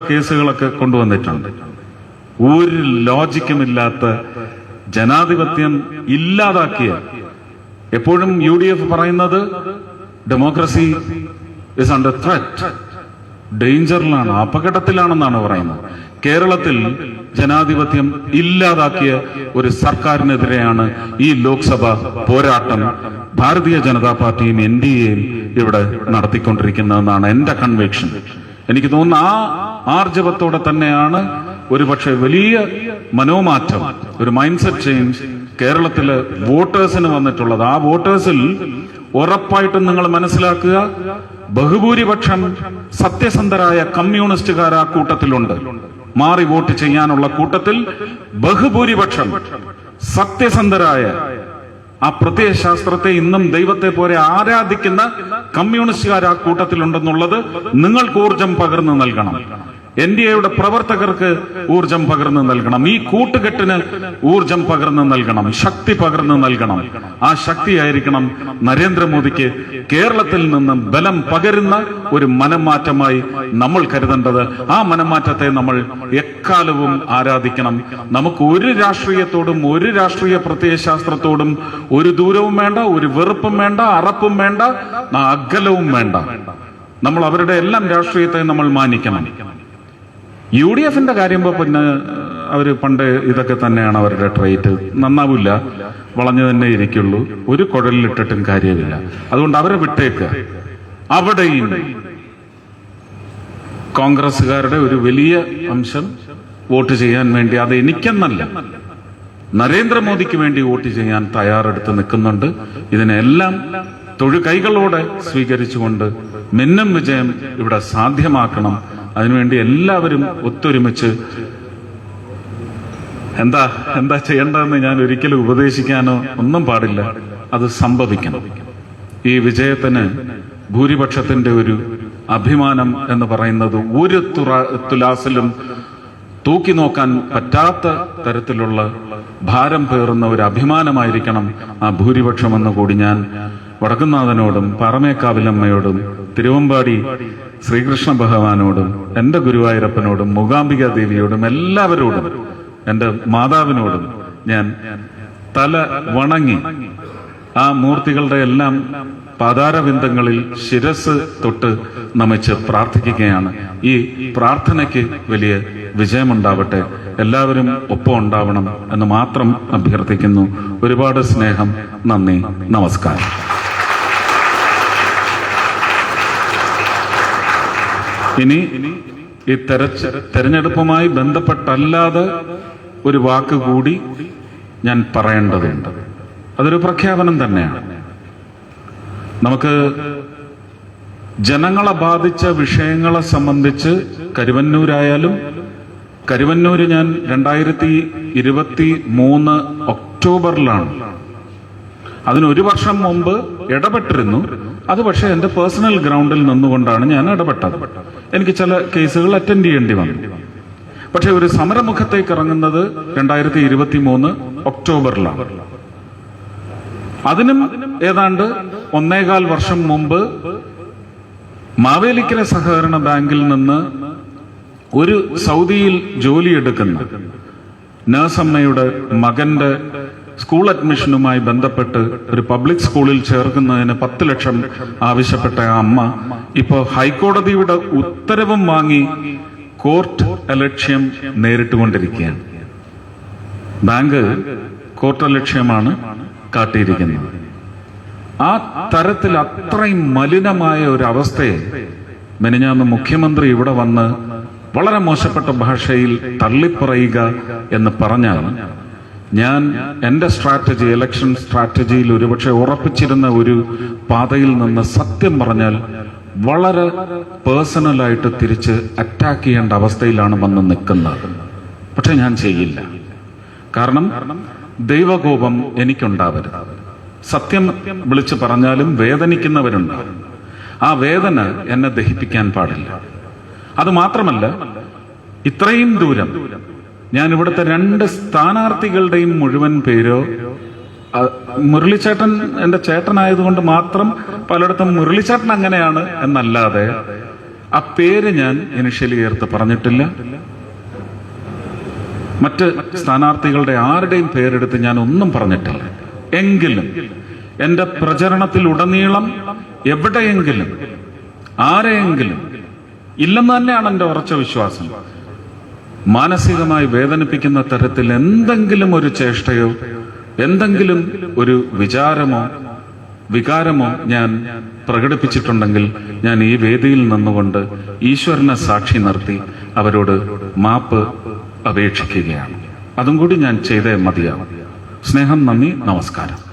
കേസുകളൊക്കെ കൊണ്ടുവന്നിട്ടുണ്ട്. ഒരു ലോജിക്കുമില്ലാത്ത ജനാധിപത്യം ഇല്ലാതാക്കിയ എപ്പോഴും യു ഡി എഫ് പറയുന്നത് ഡെമോക്രസി ഇസ് അണ്ടർ ത്രെറ്റ് ഡേഞ്ചറിലാണ് അപകടത്തിലാണെന്നാണ് പറയുന്നത്. കേരളത്തിൽ ജനാധിപത്യം ഇല്ലാതാക്കിയ ഒരു സർക്കാരിനെതിരെയാണ് ഈ ലോക്സഭ പോരാട്ടം ഭാരതീയ ജനതാ പാർട്ടിയും എൻ ഡി എയും ഇവിടെ നടത്തിക്കൊണ്ടിരിക്കുന്നതെന്നാണ് എന്റെ കൺവിക്ഷൻ എനിക്ക് തോന്നുന്നു ആ ആർജവത്തോടെ തന്നെയാണ് ഒരുപക്ഷെ വലിയ മനോമാറ്റം ഒരു മൈൻഡ് സെറ്റ് ചേഞ്ച് കേരളത്തിലെ വോട്ടേഴ്സിന് വന്നിട്ടുള്ളത്. ആ വോട്ടേഴ്സിൽ ഉറപ്പായിട്ടും നിങ്ങൾ മനസ്സിലാക്കുക ബഹുഭൂരിപക്ഷം സത്യസന്ധരായ കമ്മ്യൂണിസ്റ്റുകാർ ആ കൂട്ടത്തിലുണ്ട്. മാറി വോട്ട് ചെയ്യാനുള്ള കൂട്ടത്തിൽ ബഹുഭൂരിപക്ഷം സത്യസന്ധരായ ആ പ്രത്യയശാസ്ത്രത്തെ ഇന്നും ദൈവത്തെ പോലെ ആരാധിക്കുന്ന കമ്മ്യൂണിസ്റ്റുകാർ ആ കൂട്ടത്തിലുണ്ടെന്നുള്ളത് നിങ്ങൾക്ക് ഊർജം പകർന്നു നൽകണം. എൻ ഡി എയുടെ പ്രവർത്തകർക്ക് ഊർജം പകർന്നു നൽകണം. ഈ കൂട്ടുകെട്ടിന് ഊർജം പകർന്നു നൽകണം. ശക്തി പകർന്നു നൽകണം. ആ ശക്തിയായിരിക്കണം നരേന്ദ്രമോദിക്ക് കേരളത്തിൽ നിന്ന് ബലം പകരുന്ന ഒരു മനംമാറ്റമായി നമ്മൾ കരുതേണ്ടത്. ആ മനംമാറ്റത്തെ നമ്മൾ എക്കാലവും ആരാധിക്കണം. നമുക്ക് ഒരു രാഷ്ട്രീയത്തോടും ഒരു രാഷ്ട്രീയ പ്രത്യയശാസ്ത്രത്തോടും ഒരു ദൂരവും വേണ്ട ഒരു വെറുപ്പും വേണ്ട അറപ്പും വേണ്ട അകലവും വേണ്ട. നമ്മൾ അവരുടെ എല്ലാം രാഷ്ട്രീയത്തെ നമ്മൾ മാനിക്കണം. യു ഡി എഫിന്റെ കാര്യം പിന്നെ അവർ പണ്ട് ഇതൊക്കെ തന്നെയാണ് അവരുടെ ട്രേറ്റ് നന്നാവില്ല. വളഞ്ഞു തന്നെ ഇരിക്കുള്ളൂ. ഒരു കുഴലിലിട്ടിട്ടും കാര്യമില്ല. അതുകൊണ്ട് അവരെ വിട്ടേക്ക്. അവിടെയും കോൺഗ്രസുകാരുടെ ഒരു വലിയ അംശം വോട്ട് ചെയ്യാൻ വേണ്ടി അത് എനിക്കെന്നല്ല നരേന്ദ്രമോദിക്ക് വേണ്ടി വോട്ട് ചെയ്യാൻ തയ്യാറെടുത്ത് നിൽക്കുന്നുണ്ട്. ഇതിനെല്ലാം തൊഴു കൈകളോടെ സ്വീകരിച്ചുകൊണ്ട് മിന്നം വിജയം ഇവിടെ സാധ്യമാക്കണം. അതിനുവേണ്ടി എല്ലാവരും ഒത്തൊരുമിച്ച് എന്താ എന്താ ചെയ്യേണ്ടതെന്ന് ഞാൻ ഒരിക്കലും ഉപദേശിക്കാനോ ഒന്നും പാടില്ല. അത് സംഭവിക്കണം. ഈ വിജയത്തിന് ഭൂരിപക്ഷത്തിന്റെ ഒരു അഭിമാനം എന്ന് പറയുന്നത് ഒരു തുലാസിലും തൂക്കി നോക്കാൻ പറ്റാത്ത തരത്തിലുള്ള ഭാരം പേറുന്ന ഒരു അഭിമാനമായിരിക്കണം ആ ഭൂരിപക്ഷം എന്ന് കൂടി ഞാൻ വടക്കുന്നാഥനോടും പാറമേക്കാവിലമ്മയോടും തിരുവമ്പാടി ശ്രീകൃഷ്ണ ഭഗവാനോടും എന്റെ ഗുരുവായൂരപ്പനോടും മൂകാംബിക ദേവിയോടും എല്ലാവരോടും എന്റെ മാതാവിനോടും ഞാൻ തല വണങ്ങി ആ മൂർത്തികളുടെ എല്ലാം പാതാരബിന്ദങ്ങളിൽ ശിരസ് തൊട്ട് നമിച്ച് പ്രാർത്ഥിക്കുകയാണ്. ഈ പ്രാർത്ഥനയ്ക്ക് വലിയ വിജയമുണ്ടാവട്ടെ. എല്ലാവരും ഒപ്പം ഉണ്ടാവണം എന്ന് മാത്രം അഭ്യർത്ഥിക്കുന്നു. ഒരുപാട് സ്നേഹം. നന്ദി. നമസ്കാരം. ഇനി ഈ തെര തെരഞ്ഞെടുപ്പുമായി ബന്ധപ്പെട്ടല്ലാതെ ഒരു വാക്ക് കൂടി ഞാൻ പറയേണ്ടതുണ്ട്. അതൊരു പ്രഖ്യാപനം തന്നെയാണ്. നമുക്ക് ജനങ്ങളെ ബാധിച്ച വിഷയങ്ങളെ സംബന്ധിച്ച് കരുവന്നൂരായാലും കരുവന്നൂര് ഞാൻ രണ്ടായിരത്തി ഇരുപത്തി മൂന്ന് ഒക്ടോബറിലാണ് അതിന് ഒരു വർഷം മുമ്പ് ഇടപെട്ടിരുന്നു. അത് പക്ഷേ എന്റെ പേഴ്സണൽ ഗ്രൗണ്ടിൽ നിന്നുകൊണ്ടാണ് ഞാൻ ഇടപെട്ടത്. എനിക്ക് ചില കേസുകൾ അറ്റൻഡ് ചെയ്യേണ്ടി വന്നു. പക്ഷേ ഒരു സമരമുഖത്തേക്ക് ഇറങ്ങുന്നത് രണ്ടായിരത്തി ഇരുപത്തി മൂന്ന് ഒക്ടോബറിലാണ്. അതിനും ഏതാണ്ട് ഒന്നേകാൽ വർഷം മുമ്പ് മാവേലിക്കര സഹകരണ ബാങ്കിൽ നിന്ന് ഒരു സൗദിയിൽ ജോലിയെടുക്കുന്ന നഴ്സമ്മയുടെ മകന്റെ സ്കൂൾ അഡ്മിഷനുമായി ബന്ധപ്പെട്ട് ഒരു പബ്ലിക് സ്കൂളിൽ ചേർക്കുന്നതിന് പത്ത് ലക്ഷം ആവശ്യപ്പെട്ട ആ അമ്മ ഇപ്പോൾ ഹൈക്കോടതിയുടെ ഉത്തരവും വാങ്ങി കോർട്ട് അലക്ഷ്യം നേരിട്ടുകൊണ്ടിരിക്കുകയാണ്. ബാങ്ക് കോർട്ട് അലക്ഷ്യമാണ് കാട്ടിയിരിക്കുന്നത്. ആ തരത്തിൽ അത്രയും മലിനമായ ഒരു അവസ്ഥയെ മെനിഞ്ഞാന്ന് മുഖ്യമന്ത്രി ഇവിടെ വന്ന് വളരെ മോശപ്പെട്ട ഭാഷയിൽ തള്ളിപ്പറയുക എന്ന് പറഞ്ഞാൽ ഞാൻ എന്റെ സ്ട്രാറ്റജി ഇലക്ഷൻ സ്ട്രാറ്റജിയിൽ ഒരുപക്ഷെ ഉറപ്പിച്ചിരുന്ന ഒരു പാതയിൽ നിന്ന് സത്യം പറഞ്ഞാൽ വളരെ പേഴ്സണലായിട്ട് തിരിച്ച് അറ്റാക്ക് ചെയ്യേണ്ട അവസ്ഥയിലാണ് വന്ന് നിൽക്കുന്നത്. പക്ഷെ ഞാൻ ചെയ്യില്ല. കാരണം ദൈവകോപം എനിക്കുണ്ടാവരുത്. സത്യം വിളിച്ചു പറഞ്ഞാലും വേദനിക്കുന്നവരുണ്ടാവും ആ വേദന എന്നെ ദഹിപ്പിക്കാൻ പാടില്ല. അത് മാത്രമല്ല ഇത്രയും ദൂരം ഞാൻ ഇവിടുത്തെ രണ്ട് സ്ഥാനാർത്ഥികളുടെയും മുഴുവൻ പേരോ മുരളിച്ചേട്ടൻ എന്റെ ചേട്ടനായതുകൊണ്ട് മാത്രം പലയിടത്തും മുരളിച്ചേട്ടൻ അങ്ങനെയാണ് എന്നല്ലാതെ ആ പേര് ഞാൻ ഇനിഷ്യലി ചേർത്ത് പറഞ്ഞിട്ടില്ല. മറ്റ് സ്ഥാനാർത്ഥികളുടെ ആരുടെയും പേരെടുത്ത് ഞാൻ ഒന്നും പറഞ്ഞിട്ടില്ല. എങ്കിലും എന്റെ പ്രചരണത്തിൽ ഉടനീളം എവിടെയെങ്കിലും ആരെയെങ്കിലും ഇല്ലെന്ന് തന്നെയാണ് എന്റെ ഉറച്ച വിശ്വാസം. മാനസികമായി വേദനിപ്പിക്കുന്ന തരത്തിൽ എന്തെങ്കിലും ഒരു ചേഷ്ടയോ എന്തെങ്കിലും ഒരു വിചാരമോ വികാരമോ ഞാൻ പ്രകടിപ്പിച്ചിട്ടുണ്ടെങ്കിൽ ഞാൻ ഈ വേദിയിൽ നിന്നുകൊണ്ട് ഈശ്വരനെ സാക്ഷി നിർത്തി അവരോട് മാപ്പ് അപേക്ഷിക്കുകയാണ്. അതും കൂടി ഞാൻ ചെയ്തേ മതിയാവും. സ്നേഹം നന്ദി നമസ്കാരം.